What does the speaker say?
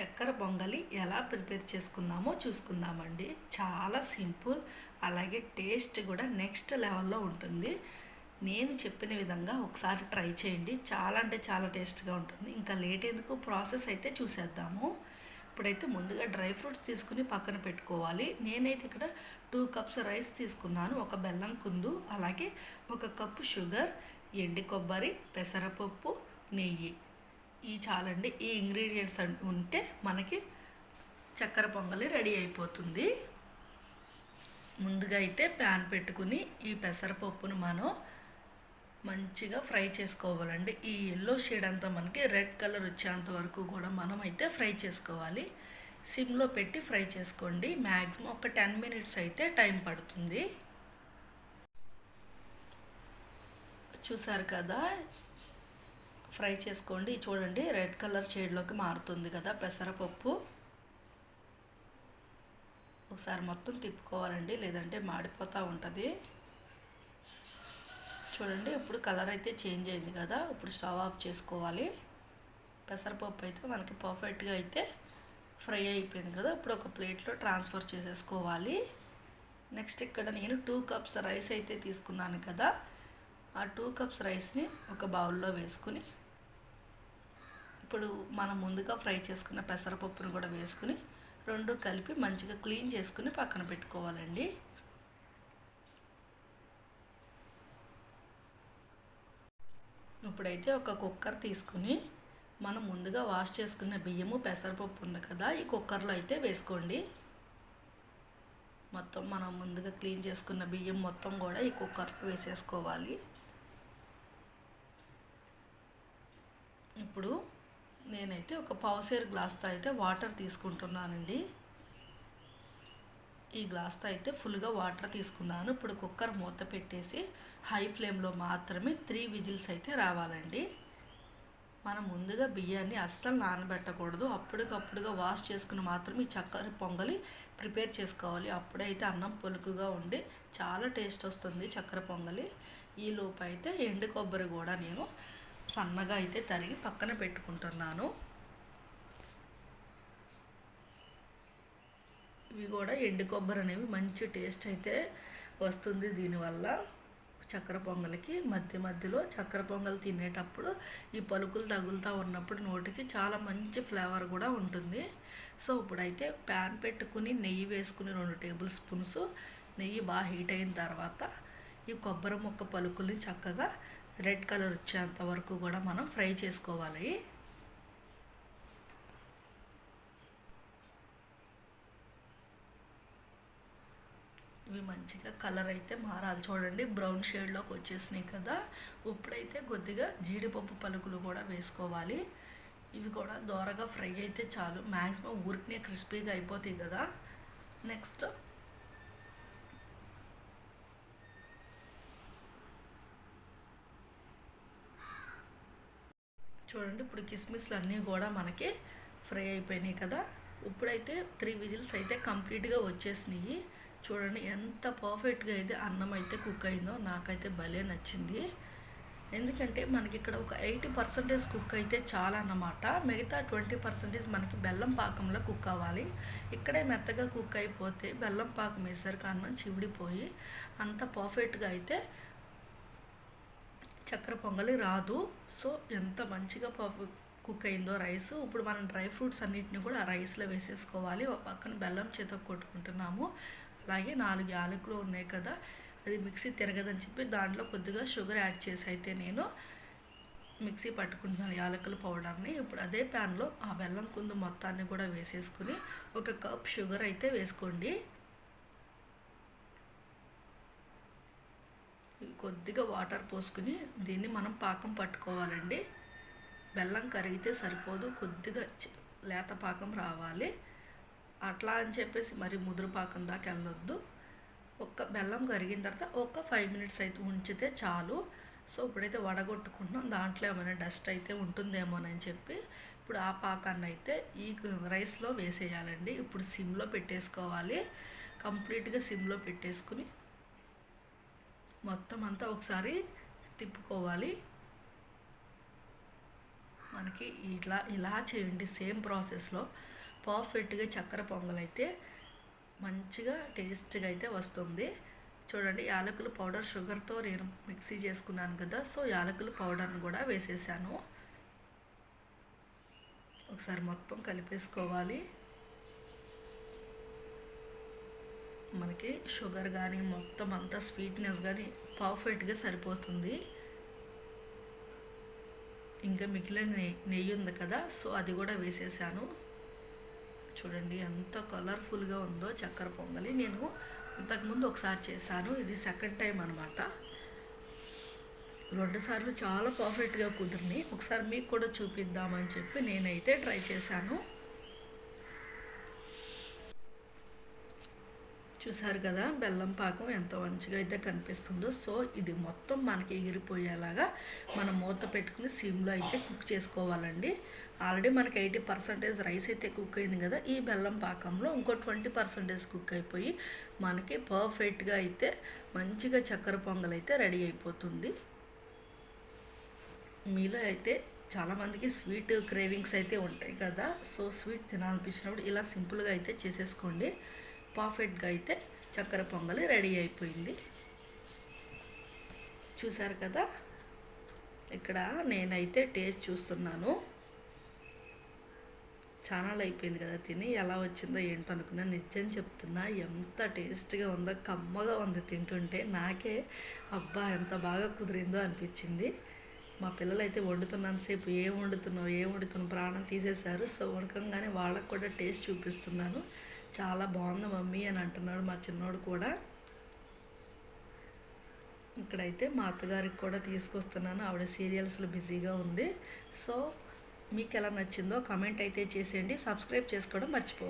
చక్కెర పొంగలి ఎలా ప్రిపేర్ చేసుకుందామో చూసుకుందామండి. చాలా సింపుల్ అలాగే టేస్ట్ కూడా నెక్స్ట్ లెవెల్లో ఉంటుంది. నేను చెప్పిన విధంగా ఒకసారి ట్రై చేయండి. చాలా అంటే చాలా టేస్ట్గా ఉంటుంది. ఇంకా లేట్ ఎందుకు? ప్రాసెస్ అయితే చూసేద్దాము. ఇప్పుడైతే ముందుగా డ్రై ఫ్రూట్స్ తీసుకుని పక్కన పెట్టుకోవాలి. నేనైతే ఇక్కడ టూ కప్స్ రైస్ తీసుకున్నాను. ఒక బెల్లం కుందు అలాగే ఒక కప్పు షుగర్ ఎండి కొబ్బరి పెసరపప్పు నెయ్యి. ఈ చాలండి. ఈ ఇంగ్రీడియంట్స్ ఉంటే మనకి చక్కెర పొంగలి రెడీ అయిపోతుంది. ముందుగా అయితే ప్యాన్ పెట్టుకుని ఈ పెసరపప్పును మనం మంచిగా ఫ్రై చేసుకోవాలండి. ఈ ఎల్లో షేడ్ అంతా మనకి రెడ్ కలర్ వచ్చేంత వరకు కూడా మనం అయితే ఫ్రై చేసుకోవాలి. సిమ్లో పెట్టి ఫ్రై చేసుకోండి. మ్యాక్సిమం ఒక టెన్ మినిట్స్ అయితే టైం పడుతుంది. చూసారు కదా? ఫ్రై చేసుకోండి. చూడండి రెడ్ కలర్ షేడ్లోకి మారుతుంది కదా పెసరపప్పు ఒకసారి మొత్తం తిప్పుకోవాలండి లేదంటే మాడిపోతూ ఉంటుంది. చూడండి ఇప్పుడు కలర్ అయితే చేంజ్ అయింది కదా ఇప్పుడు స్టవ్ ఆఫ్ చేసుకోవాలి. పెసరపప్పు అయితే మనకి పర్ఫెక్ట్గా అయితే ఫ్రై అయిపోయింది కదా ఇప్పుడు ఒక ప్లేట్లో ట్రాన్స్ఫర్ చేసేసుకోవాలి. నెక్స్ట్ ఇక్కడ నేను టూ కప్స్ రైస్ అయితే తీసుకున్నాను కదా ఆ టూ కప్స్ రైస్ని ఒక బౌల్లో వేసుకుని ఇప్పుడు మనం ముందుగా ఫ్రై చేసుకున్న పెసరపప్పును కూడా వేసుకుని రెండు కలిపి మంచిగా క్లీన్ చేసుకుని పక్కన పెట్టుకోవాలండి. ఇప్పుడైతే ఒక కుక్కర్ తీసుకుని మనం ముందుగా వాష్ చేసుకున్న బియ్యము పెసరపప్పు ఉంది కదా ఈ కుక్కర్లో అయితే వేసుకోండి. మొత్తం మనం ముందుగా క్లీన్ చేసుకున్న బియ్యం మొత్తం కూడా ఈ కుక్కర్లో వేసేసుకోవాలి. ఇప్పుడు నేనైతే ఒక పావుసేరు గ్లాస్తో అయితే వాటర్ తీసుకుంటున్నానండి. ఈ గ్లాస్తో అయితే ఫుల్గా వాటర్ తీసుకున్నాను. ఇప్పుడు కుక్కర్ మూత పెట్టేసి హై ఫ్లేమ్లో మాత్రమే త్రీ విజిల్స్ అయితే రావాలండి. మనం ముందుగా బియ్యాన్ని అస్సలు నానబెట్టకూడదు. అప్పటికప్పుడుగా వాష్ చేసుకుని మాత్రమే ఈ చక్కెర పొంగలి ప్రిపేర్ చేసుకోవాలి. అప్పుడైతే అన్నం పొలుకుగా ఉండి చాలా టేస్ట్ వస్తుంది చక్కెర పొంగలి. ఈ లోపు అయితే ఎండు కొబ్బరి కూడా నేను సన్నగా అయితే తరిగి పక్కన పెట్టుకుంటున్నాను. ఇవి కూడా ఎండు కొబ్బరి అనేవి మంచి టేస్ట్ అయితే వస్తుంది దీనివల్ల. చక్కెర పొంగలికి మధ్య మధ్యలో చక్కెర పొంగల్ తినేటప్పుడు ఈ పలుకులు తగులుతూ ఉన్నప్పుడు నోటికి చాలా మంచి ఫ్లేవర్ కూడా ఉంటుంది. సో ఇప్పుడైతే ప్యాన్ పెట్టుకుని నెయ్యి వేసుకుని రెండు టేబుల్ స్పూన్స్ నెయ్యి బాగా హీట్ అయిన తర్వాత ఈ కొబ్బరి ముక్క పలుకుల్ని చక్కగా రెడ్ కలర్ వచ్చేంత వరకు కూడా మనం ఫ్రై చేసుకోవాలి ఇవి మంచిగా కలర్ అయితే మారాలి. చూడండి బ్రౌన్ షేడ్లోకి వచ్చేసినాయి కదా. ఇప్పుడైతే కొద్దిగా జీడిపప్పు పలుకులు కూడా వేసుకోవాలి. ఇవి కూడా దోరగా ఫ్రై అయితే చాలు. మ్యాక్సిమం ఊరికనే క్రిస్పీగా అయిపోతాయి కదా. నెక్స్ట్. చూడండి ఇప్పుడు కిస్మిస్లు అన్నీ కూడా మనకి ఫ్రై అయిపోయినాయి కదా. ఇప్పుడైతే త్రీ విజిల్స్ అయితే కంప్లీట్గా వచ్చేసినాయి. చూడండి ఎంత పర్ఫెక్ట్గా అయితే అన్నం అయితే కుక్ అయిందో నాకైతే భలే నచ్చింది. ఎందుకంటే మనకి ఇక్కడ ఒక ఎయిటీ పర్సెంటేజ్ కుక్ అయితే చాలా అన్నమాట. మిగతా ట్వంటీ పర్సెంటేజ్ మనకి బెల్లం పాకంలో కుక్ అవ్వాలి. ఇక్కడే మెత్తగా కుక్ అయిపోతే బెల్లం పాకం వేసరికి అన్నం చివిడిపోయి అంత పర్ఫెక్ట్గా అయితే చక్కెర పొంగలి రాదు. సో ఎంత మంచిగా పర్ఫెక్ట్ కుక్ అయిందో రైస్. ఇప్పుడు మనం డ్రై ఫ్రూట్స్ అన్నిటిని కూడా ఆ రైస్లో వేసేసుకోవాలి. ఒక పక్కన బెల్లం చేత కొట్టుకుంటున్నాము. అలాగే నాలుగు యాలకులు ఉన్నాయి కదా అది మిక్సీ తిరగదని చెప్పి దాంట్లో కొద్దిగా షుగర్ యాడ్ చేసి అయితే నేను మిక్సీ పట్టుకుంటున్నాను యాలకుల పౌడర్ని. ఇప్పుడు అదే ప్యాన్లో ఆ బెల్లం కుందు మొత్తాన్ని కూడా వేసేసుకుని ఒక కప్ షుగర్ అయితే వేసుకోండి. కొద్దిగా వాటర్ పోసుకుని దీన్ని మనం పాకం పట్టుకోవాలండి. బెల్లం కరిగితే సరిపోదు కొద్దిగా లేత పాకం రావాలి. అట్లా అని చెప్పేసి మరి ముదురు పాకం దాకా వెళ్ళొద్దు. ఒక్క బెల్లం కరిగిన తర్వాత ఒక ఫైవ్ మినిట్స్ అయితే ఉంచితే చాలు. సో ఇప్పుడైతే వడగొట్టుకుంటున్నాం. దాంట్లో ఏమైనా డస్ట్ అయితే ఉంటుందేమోనని చెప్పి ఇప్పుడు ఆ పాకాన్ని అయితే ఈ రైస్లో వేసేయాలండి. ఇప్పుడు సిమ్లో పెట్టేసుకోవాలి. కంప్లీట్గా సిమ్లో పెట్టేసుకుని మొత్తం అంతా ఒకసారి తిప్పుకోవాలి. మనకి ఇలా ఇలా చేయండి. సేమ్ ప్రాసెస్లో పర్ఫెక్ట్గా చక్కెర పొంగల్ అయితే మంచిగా టేస్ట్గా అయితే వస్తుంది. చూడండి యాలకుల పౌడర్ షుగర్తో నేను మిక్సీ చేసుకున్నాను కదా సో యాలకుల పౌడర్ని కూడా వేసేసాను. ఒకసారి మొత్తం కలిపేసుకోవాలి. మనకి షుగర్ కానీ మొత్తం అంతా స్వీట్నెస్ కానీ పర్ఫెక్ట్గా సరిపోతుంది. ఇంకా మిగిలిన నెయ్యి నెయ్యి ఉంది కదా సో అది కూడా వేసేసాను. చూడండి ఎంత కలర్ఫుల్గా ఉందో చక్కెర పొంగలి. నేను ఇంతకుముందు ఒకసారి చేశాను. ఇది సెకండ్ టైం అనమాట రెండు సార్లు చాలా పర్ఫెక్ట్గా కుదిరినాయి. ఒకసారి మీకు కూడా చూపిద్దామని చెప్పి నేనైతే ట్రై చేశాను. చూసారు కదా బెల్లం పాకం ఎంత మంచిగా అయితే కనిపిస్తుందో. సో ఇది మొత్తం మనకి ఎగిరిపోయేలాగా మనం మూత పెట్టుకుని సిమ్లో అయితే కుక్ చేసుకోవాలండి. ఆల్రెడీ మనకి ఎయిటీ పర్సెంటేజ్ రైస్ అయితే కుక్ అయింది కదా ఈ బెల్లం పాకంలో ఇంకో ట్వంటీ పర్సెంటేజ్ కుక్ అయిపోయి మనకి పర్ఫెక్ట్గా అయితే మంచిగా చక్కెర పొంగల్ అయితే రెడీ అయిపోతుంది. మీలో అయితే చాలామందికి స్వీట్ క్రేవింగ్స్ అయితే ఉంటాయి కదా సో స్వీట్ తినాలనిపించినప్పుడు ఇలా సింపుల్గా అయితే చేసేసుకోండి. పర్ఫెక్ట్గా అయితే చక్కెర పొంగలి రెడీ అయిపోయింది. చూసారు కదా? ఇక్కడ నేనైతే టేస్ట్ చూస్తున్నాను. ఛానల్ అయిపోయింది కదా తిని ఎలా వచ్చిందో ఏంటో అనుకున్నా. నిజం చెప్తున్నా ఎంత టేస్ట్గా ఉందో కమ్మగా ఉంది తింటుంటే నాకే అబ్బా ఎంత బాగా కుదిరిందో అనిపించింది. మా పిల్లలు అయితే వండుతున్నంతసేపు ఏం వండుతున్నావు ఏం వండుతున్నావు ప్రాణం తీసేశారు. సో ఉడకంగానే వాళ్ళకు కూడా టేస్ట్ చూపిస్తున్నాను. చాలా బాగుంది మమ్మీ అని అంటున్నాడు మా చిన్నోడు కూడా. ఇక్కడైతే మా అత్తగారికి కూడా తీసుకొస్తున్నాను. ఆవిడ సీరియల్స్లో బిజీగా ఉంది. సో మీకు ఎలా నచ్చిందో కామెంట్ అయితే చేసేయండి. సబ్స్క్రైబ్ చేసుకోవడం మర్చిపోవద్దు.